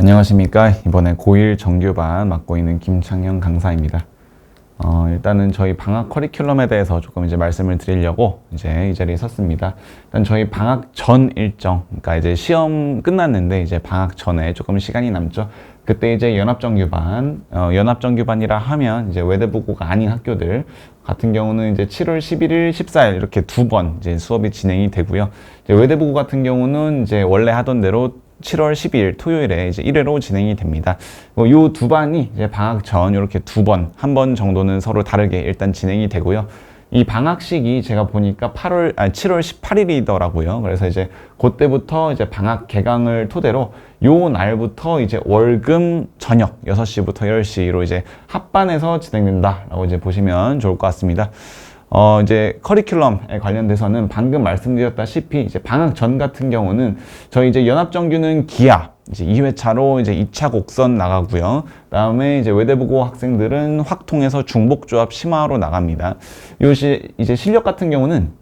안녕하십니까. 이번에 고1 정규반 맡고 있는 김창현 강사입니다. 어, 일단은 저희 방학 커리큘럼에 대해서 조금 이제 말씀을 드리려고 이제 이 자리에 섰습니다. 일단 저희 방학 전 일정, 그러니까 이제 시험 끝났는데 이제 방학 전에 조금 시간이 남죠. 그때 이제 연합정규반, 어, 연합정규반이라 하면 이제 외대부고가 아닌 학교들 같은 경우는 이제 7월 11일, 14일 이렇게 두 번 이제 수업이 진행이 되고요. 이제 외대부고 같은 경우는 이제 원래 하던 대로 7월 12일 토요일에 이제 1회로 진행이 됩니다. 이두 반이 이제 방학 전 이렇게 두 번, 한 번 정도는 서로 다르게 일단 진행이 되고요. 이 방학식이 제가 보니까 8월, 아, 7월 18일이더라고요. 그래서 이제 그때부터 이제 방학 개강을 토대로 요 날부터 이제 월금 저녁 6시부터 10시로 이제 합반에서 진행된다라고 이제 보시면 좋을 것 같습니다. 어, 이제 커리큘럼에 관련돼서는 방금 말씀드렸다시피 이제 방학 전 같은 경우는 저희 이제 연합 정규는 기아 이제 2회차로 이제 2차 곡선 나가고요. 다음에 이제 외대부고 학생들은 확통해서 중복조합 심화로 나갑니다. 요시 이제 실력 같은 경우는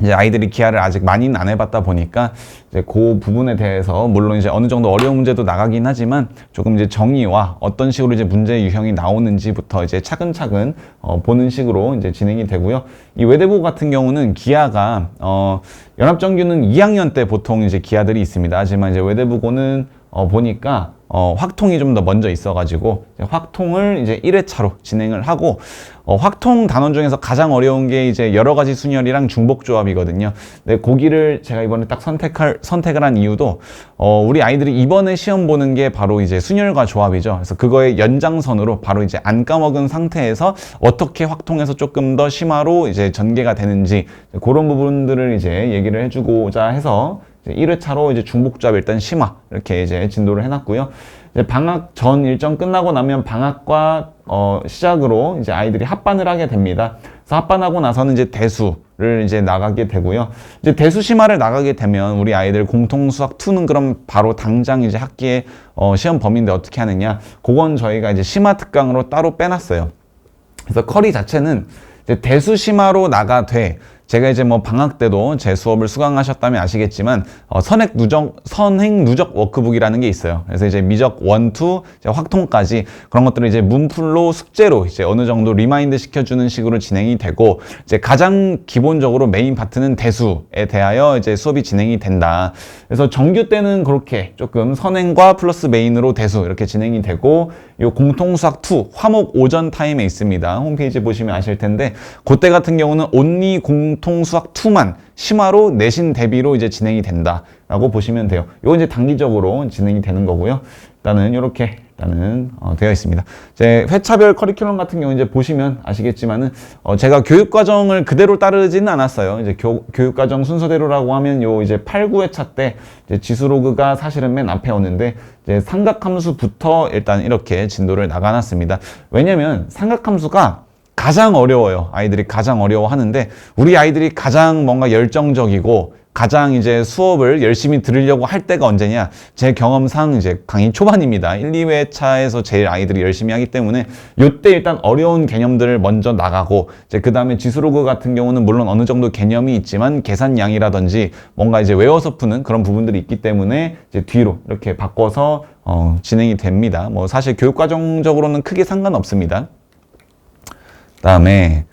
이제 아이들이 기아를 아직 많이는 안 해봤다 보니까 이제 그 부분에 대해서 물론 이제 어느 정도 어려운 문제도 나가긴 하지만 조금 이제 정의와 어떤 식으로 이제 문제 유형이 나오는지부터 이제 차근차근 어, 보는 식으로 이제 진행이 되고요. 이 외대부 같은 경우는 기아가 어, 연합정규는 2학년 때 보통 이제 기아들이 있습니다. 하지만 이제 외대부고는 어, 보니까 어, 확통이 좀 더 먼저 있어가지고 확통을 이제 1회차로 진행을 하고 어, 확통 단원 중에서 가장 어려운 게 이제 여러 가지 순열이랑 중복 조합이거든요. 근데 고기를 제가 이번에 딱 선택할 선택을 한 이유도 어, 우리 아이들이 이번에 시험 보는 게 바로 이제 순열과 조합이죠. 그래서 그거의 연장선으로 바로 이제 안 까먹은 상태에서 어떻게 확통해서 조금 더 심화로 이제 전개가 되는지 그런 부분들을 이제 얘기를 해주고자 해서 1회차로 이제 중복조합 일단 심화 이렇게 이제 진도를 해놨고요. 이제 방학 전 일정 끝나고 나면 방학과 어, 시작으로 이제 아이들이 합반을 하게 됩니다. 그래서 합반하고 나서는 이제 대수를 이제 나가게 되고요. 이제 대수 심화를 나가게 되면 우리 아이들 공통 수학 2는 그럼 바로 당장 이제 학기에 어, 시험 범위인데 어떻게 하느냐? 그건 저희가 이제 심화 특강으로 따로 빼놨어요. 그래서 커리 자체는 이제 대수 심화로 나가돼 제가 이제 뭐 방학 때도 제 수업을 수강하셨다면 아시겠지만 어, 선행 누적 선행 누적 워크북이라는 게 있어요. 그래서 이제 미적 원투 확통까지 그런 것들을 이제 문풀로 숙제로 이제 어느 정도 리마인드 시켜주는 식으로 진행이 되고 이제 가장 기본적으로 메인 파트는 대수에 대하여 이제 수업이 진행이 된다. 그래서 정규 때는 그렇게 조금 선행과 플러스 메인으로 대수 이렇게 진행이 되고 이 공통수학 2 화목 오전 타임에 있습니다. 홈페이지 보시면 아실 텐데 그때 같은 경우는 온리 공 공통수학 2만 심화로 내신 대비로 이제 진행이 된다라고 보시면 돼요. 이건 이제 단기적으로 진행이 되는 거고요. 일단은 이렇게 일단은 어, 되어 있습니다. 제 회차별 커리큘럼 같은 경우 이제 보시면 아시겠지만은 어, 제가 교육 과정을 그대로 따르지는 않았어요. 이제 교, 교육 과정 순서대로라고 하면 요 이제 8, 9회차 때 이제 지수로그가 사실은 맨 앞에 오는데 이제 삼각함수부터 일단 이렇게 진도를 나가놨습니다. 왜냐면 삼각함수가 가장 어려워요. 아이들이 가장 어려워하는데 우리 아이들이 가장 뭔가 열정적이고 가장 이제 수업을 열심히 들으려고 할 때가 언제냐? 제 경험상 이제 강의 초반입니다. 1, 2회 차에서 제일 아이들이 열심히 하기 때문에 이때 일단 어려운 개념들을 먼저 나가고 이제 그다음에 지수로그 같은 경우는 물론 어느 정도 개념이 있지만 계산량이라든지 뭔가 이제 외워서 푸는 그런 부분들이 있기 때문에 이제 뒤로 이렇게 바꿔서 어, 진행이 됩니다. 뭐 사실 교육과정적으로는 크게 상관없습니다. 다음에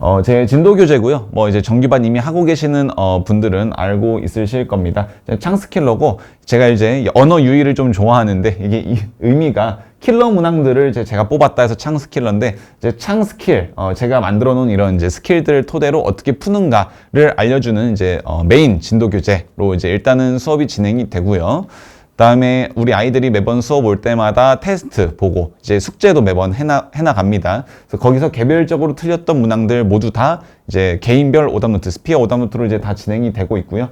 어, 제 진도 교재고요. 뭐 이제 정규반 이미 하고 계시는 어, 분들은 알고 있으실 겁니다. 창스 킬러고 제가 이제 언어 유희를 좀 좋아하는데 이게 이 의미가 킬러 문항들을 이제 제가 뽑았다 해서 창스 킬러인데 이제 창스킬 어, 제가 만들어 놓은 이런 이제 스킬들을 토대로 어떻게 푸는가를 알려주는 이제 어, 메인 진도 교재로 이제 일단은 수업이 진행이 되고요. 다음에 우리 아이들이 매번 수업 올 때마다 테스트 보고 이제 숙제도 매번 해나, 해나갑니다. 그래서 거기서 개별적으로 틀렸던 문항들 모두 다 이제 개인별 오답노트, 스피어 오답노트로 이제 다 진행이 되고 있고요.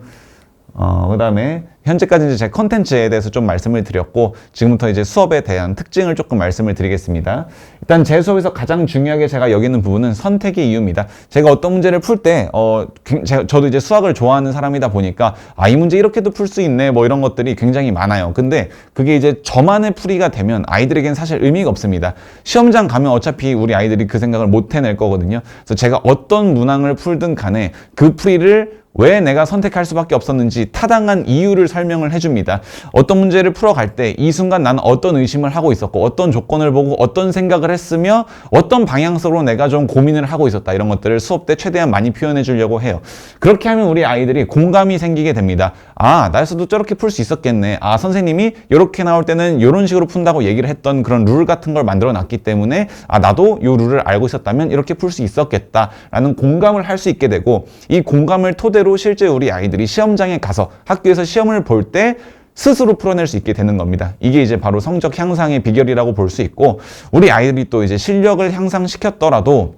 어, 그 다음에 현재까지 이제 제 컨텐츠에 대해서 좀 말씀을 드렸고 지금부터 이제 수업에 대한 특징을 조금 말씀을 드리겠습니다. 일단 제 수업에서 가장 중요하게 제가 여기는 부분은 선택의 이유입니다. 제가 어떤 문제를 풀 때 어, 저도 이제 수학을 좋아하는 사람이다 보니까 아, 이 문제 이렇게도 풀 수 있네 뭐 이런 것들이 굉장히 많아요. 근데 그게 이제 저만의 풀이가 되면 아이들에겐 사실 의미가 없습니다. 시험장 가면 어차피 우리 아이들이 그 생각을 못 해낼 거거든요. 그래서 제가 어떤 문항을 풀든 간에 그 풀이를 왜 내가 선택할 수밖에 없었는지 타당한 이유를 설명을 해줍니다. 어떤 문제를 풀어갈 때 이 순간 나는 어떤 의심을 하고 있었고 어떤 조건을 보고 어떤 생각을 했으며 어떤 방향성으로 내가 좀 고민을 하고 있었다 이런 것들을 수업 때 최대한 많이 표현해 주려고 해요. 그렇게 하면 우리 아이들이 공감이 생기게 됩니다. 아 나에서도 저렇게 풀 수 있었겠네. 아 선생님이 이렇게 나올 때는 이런 식으로 푼다고 얘기를 했던 그런 룰 같은 걸 만들어 놨기 때문에 아 나도 이 룰을 알고 있었다면 이렇게 풀 수 있었겠다라는 공감을 할 수 있게 되고 이 공감을 토대로 실제 우리 아이들이 시험장에 가서 학교에서 시험을 볼 때 스스로 풀어낼 수 있게 되는 겁니다. 이게 이제 바로 성적 향상의 비결이라고 볼 수 있고 우리 아이들이 또 이제 실력을 향상시켰더라도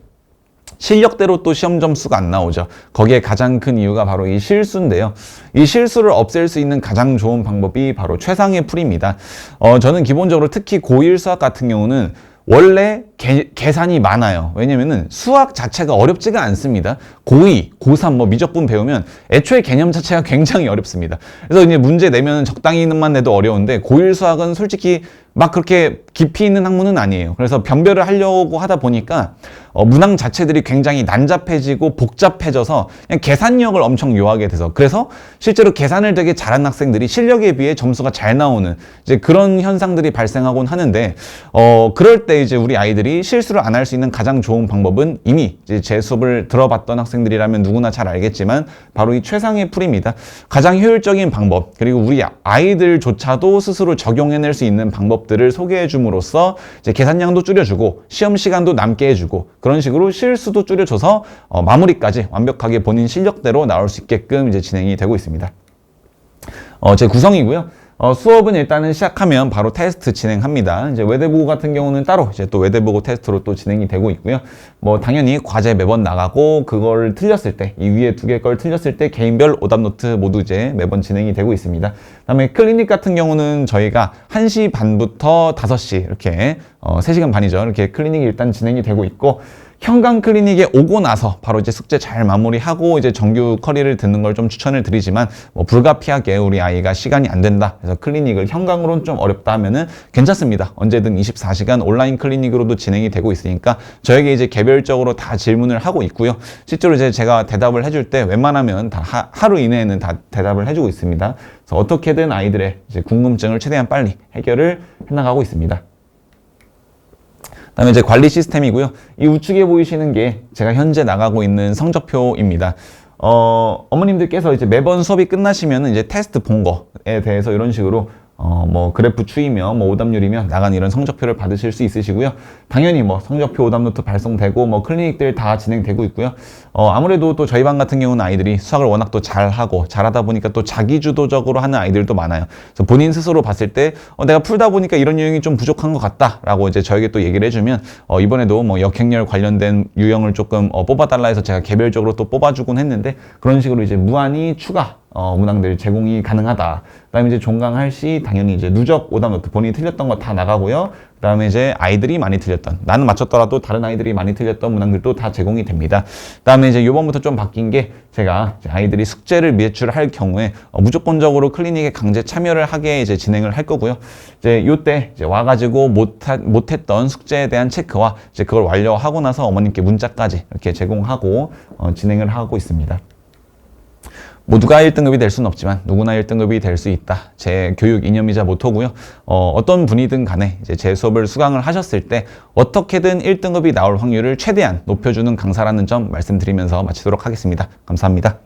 실력대로 또 시험 점수가 안 나오죠. 거기에 가장 큰 이유가 바로 이 실수인데요. 이 실수를 없앨 수 있는 가장 좋은 방법이 바로 최상의 풀입니다. 어, 저는 기본적으로 특히 고1 수학 같은 경우는 원래 개, 계산이 많아요. 왜냐면은 수학 자체가 어렵지가 않습니다. 고2, 고3 뭐 미적분 배우면 애초에 개념 자체가 굉장히 어렵습니다. 그래서 이제 문제 내면 적당히만 내도 어려운데 고1 수학은 솔직히 막 그렇게 깊이 있는 학문은 아니에요. 그래서 변별을 하려고 하다 보니까 어, 문항 자체들이 굉장히 난잡해지고 복잡해져서 그냥 계산력을 엄청 요하게 돼서 그래서 실제로 계산을 되게 잘하는 학생들이 실력에 비해 점수가 잘 나오는 이제 그런 현상들이 발생하곤 하는데 어 그럴 때 이제 우리 아이들이 실수를 안 할 수 있는 가장 좋은 방법은 이미 이제 제 수업을 들어봤던 학생들이라면 누구나 잘 알겠지만 바로 이 최상의 풀입니다. 가장 효율적인 방법 그리고 우리 아이들조차도 스스로 적용해낼 수 있는 방법 들을 소개해 줌으로써 이제 계산량도 줄여주고 시험 시간도 남게 해주고 그런 식으로 실수도 줄여줘서 어, 마무리까지 완벽하게 본인 실력대로 나올 수 있게끔 이제 진행이 되고 있습니다. 어, 제 구성이고요. 어, 수업은 일단은 시작하면 바로 테스트 진행합니다. 이제 외대보고 같은 경우는 따로 이제 또 외대보고 테스트로 또 진행이 되고 있고요. 뭐 당연히 과제 매번 나가고 그걸 틀렸을 때 이 위에 두 개 걸 틀렸을 때 개인별 오답 노트 모두 이제 매번 진행이 되고 있습니다. 그다음에 클리닉 같은 경우는 저희가 1시 반부터 5시 이렇게 어, 3시간 반이죠. 이렇게 클리닉이 일단 진행이 되고 있고 현강 클리닉에 오고 나서 바로 이제 숙제 잘 마무리하고 이제 정규 커리를 듣는 걸 좀 추천을 드리지만 뭐 불가피하게 우리 아이가 시간이 안 된다. 그래서 클리닉을 현강으로는 좀 어렵다 하면은 괜찮습니다. 언제든 24시간 온라인 클리닉으로도 진행이 되고 있으니까 저에게 이제 개별적으로 다 질문을 하고 있고요. 실제로 이제 제가 대답을 해줄 때 웬만하면 다 하, 하루 이내에는 다 대답을 해주고 있습니다. 그래서 어떻게든 아이들의 궁금증을 최대한 빨리 해결을 해나가고 있습니다. 다음에 이제 관리 시스템이고요. 이 우측에 보이시는 게 제가 현재 나가고 있는 성적표입니다. 어, 어머님들께서 이제 매번 수업이 끝나시면 이제 테스트 본 거에 대해서 이런 식으로 어, 뭐 그래프 추이며 뭐 오답률이며 나간 이런 성적표를 받으실 수 있으시고요. 당연히 뭐 성적표 오답 노트 발송되고 뭐 클리닉들 다 진행되고 있고요. 어, 아무래도 또 저희 반 같은 경우는 아이들이 수학을 워낙 또 잘하고 잘하다 보니까 또 자기 주도적으로 하는 아이들도 많아요. 그래서 본인 스스로 봤을 때 어, 내가 풀다 보니까 이런 유형이 좀 부족한 것 같다라고 이제 저에게 또 얘기를 해주면 어, 이번에도 뭐 역행렬 관련된 유형을 조금 어, 뽑아달라 해서 제가 개별적으로 또 뽑아주곤 했는데 그런 식으로 이제 무한히 추가 어, 문항들 제공이 가능하다. 그 다음에 이제 종강할 시 당연히 이제 누적 오답 노트 본인이 틀렸던 거 다 나가고요. 그 다음에 이제 아이들이 많이 틀렸던 나는 맞췄더라도 다른 아이들이 많이 틀렸던 문항들도 다 제공이 됩니다. 그 다음에 이제 요번부터 좀 바뀐 게 제가 아이들이 숙제를 미출할 경우에 어, 무조건적으로 클리닉에 강제 참여를 하게 이제 진행을 할 거고요. 이제 요때 이제 와가지고 못하, 못했던 숙제에 대한 체크와 이제 그걸 완료하고 나서 어머님께 문자까지 이렇게 제공하고 어, 진행을 하고 있습니다. 모두가 1등급이 될 수는 없지만 누구나 1등급이 될 수 있다. 제 교육 이념이자 모토고요. 어, 어떤 분이든 간에 이제 제 수업을 수강을 하셨을 때 어떻게든 1등급이 나올 확률을 최대한 높여주는 강사라는 점 말씀드리면서 마치도록 하겠습니다. 감사합니다.